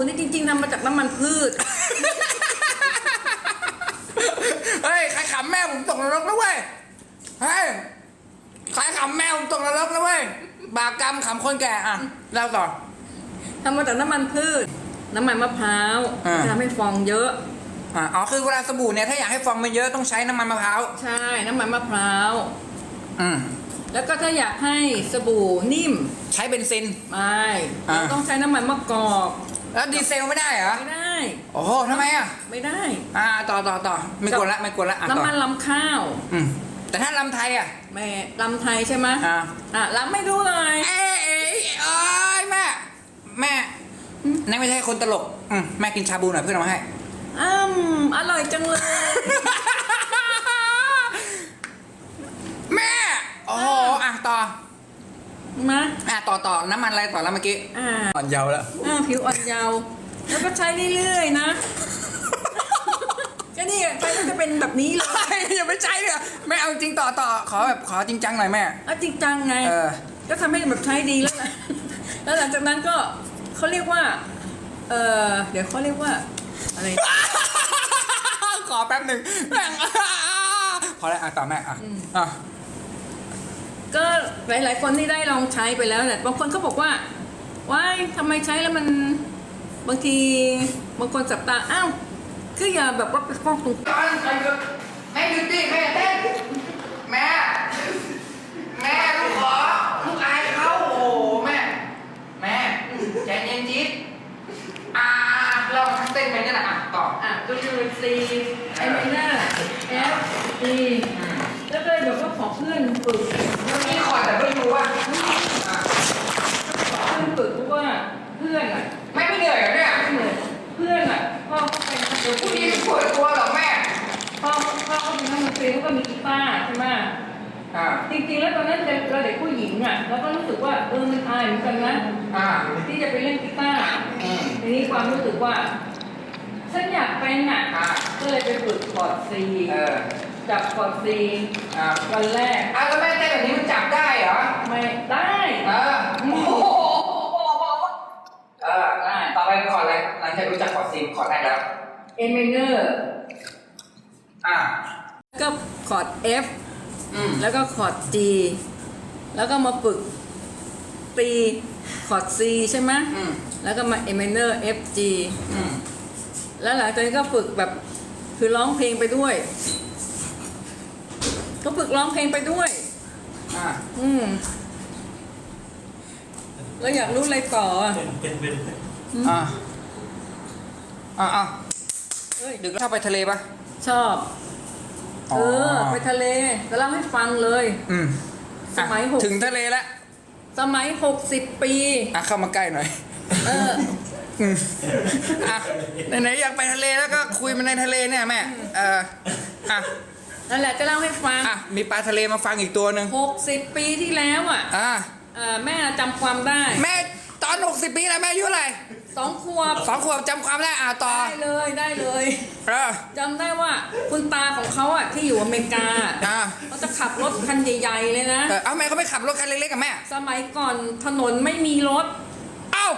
ตัวนี้จริงๆทำมาจากน้ำมันพืช เฮ้ยใครขำแม่ผมตกนรกแล้วเว้ย เฮ้ยใครขำแม่ผมตกนรกแล้วเว้ย บาปกรรมขำคนแก่อะเล่าต่อ ทำมาจากน้ำมันพืช น้ำมันมะพร้าวอ่า จะทำให้ฟองเยอะ อะอ๋อคือเวลาสบู่เนี่ยถ้าอยากให้ฟองมันเยอะต้องใช้น้ำมันมะพร้าว ใช่ น้ำมันมะพร้าว อืม แล้วก็ถ้าอยากให้สบู่นิ่มใช้เบนซิน ไม่อ่าเราต้องใช้น้ำมันมะกอก แล้วดีเซลไม่ได้เหรอ ไม่ได้ โอ้โหทำไมอะ ไม่ได้อ่า ต่อต่อต่อไม่กดละไม่กดละอะต่อน้ำมันลำข้าวอืมแต่ถ้าลำไทยอะ แม่ลำไทยใช่ไหมอ่า อะลำไม่ดูเลยเอ้ยเอ้ยเอ้ยแม่ แม่นั่นไม่ใช่คนตลก อืมแม่กินชาบูหน่อยเพื่อนเอามาให้อ้ำอร่อยจังเลย แม่ โอ้โหอะต่อ มา อะต่อต่อน้ำมันอะไรต่อแล้วเมื่อกี้อ่า อ่อนเยาว์แล้ว อ่าผิวอ่อนเยาว์แล้วก็ใช้เรื่อยๆนะ ก็นี่ใช้ก็จะเป็นแบบนี้เลยอย่าไปใช้เลยแม่เอาจริงต่อต่อขอแบบขอจริงจังหน่อยแม่อะจริงจังไง เออ ก็ทำให้แบบใช้ดีแล้วนะแล้วหลังจากนั้นก็เขาเรียกว่า เออเดี๋ยวเขาเรียกว่า อะไร ขอแป๊บหนึ่งแม่งพอแล้วอะต่อแม่อะอะก็ หลาย ๆ คนที่ได้ลองใช้ไปแล้วเนี่ยบางคนเขาบอกว่าว้ายทำไมใช้แล้วมันบางทีบางคนจับตาอ้าวคืออย่าแบบว่าไปฟ้องตรงตอนใครหยุดแม่หยุดดิแม่อย่าเต้นแม่แม่ลูกขอลูกอายเขาโอ้โหแม่แม่ใจเย็นจี๊ดอ่าเราเต้นไปนี่แหละอะต่ออะก็คือ C ไอไมเนอร์ F E แล้วก็แบบว่าขอเพื่อนฝึก เมื่อกี้คอร์ดแต่ไม่รู้ว่าอะ ขอเพื่อนฝึกเพราะว่าเพื่อนอะ แม่ไม่เหนื่อยเหรอเนี่ย เหมือนเพื่อนอะพ่อ เขาเป็นนักดนตพรุ่งรีนี้ปวดตัวเหรอแม่ พ่อพ่อเขาเป็นนักดนตรีเขาก็มีกีตาร์ใช่ไหมอ่า จริงๆแล้วตอนนั้นเราเด็กผู้หญิงอะเราก็รู้สึกว่าเออมันอายเหมือนกันนะอ่า ที่จะไปเล่นกีตาร์อืม ทีนี้ความรู้สึกว่าฉันอยากเป็นอะอ่า ก็เลยไปฝึกคอร์ดซีเออ จับคอร์ดซีอ่าวันแรกอ้าวแล้วแม่เต้นแบบนี้มันจับได้เหรอ ไม่ได้เออ โอ้โหเออได้ต่อไปขออะไรหลังจากรู้จักขอซีขอได้แล้ว เอเมเนอร์อ่า ก็คอร์ด F อืม แล้วก็คอร์ด G แล้วก็มาฝึกตีคอร์ด C ใช่ไหมอืม แล้วก็มาเอเมเนอร์ F G อืม แล้วหลังจากนี้ก็ฝึกแบบคือร้องเพลงไปด้วย ก็ฝึกร้องเพลงไปด้วย อ่า อืมแล้วอยากรู้อะไรต่ออะ เป็นเป็นเป็นอ่า อ่าอ่า เอ้ยดึกแล้วชอบไปทะเลปะ ชอบ อ๋อ เออ ไปทะเลจะเล่าให้ฟังเลย อืมสมัยอะหก ถึงทะเลแล้วสมัยหกสิบปี อะเข้ามาใกล้หน่อย เออ อืมอะไหนๆอยากไปทะเลแล้วก็คุยมาในทะเลเนี่ยแม่เอออะนั่นแหละจะเล่าให้ฟังอะมีปลาทะเลมาฟังอีกตัวหนึ่งหกสิบปีที่แล้วอะ อะเอ่อแม่จำความได้ แม่ ตอน 60 ปีแล้วแม่อายุเท่าไหร่สองขวบสองขวบจำความได้อะต่อได้เลยได้เลยเออจำได้ว่าคุณตาของเขาอะที่อยู่อเมริกาอ่าเขาจะขับรถคันใหญ่ ๆ เลยนะ เออเอาแม่เขาไม่ขับรถคันเล็กๆกับแม่สมัยก่อนถนนไม่มีรถ เอ้า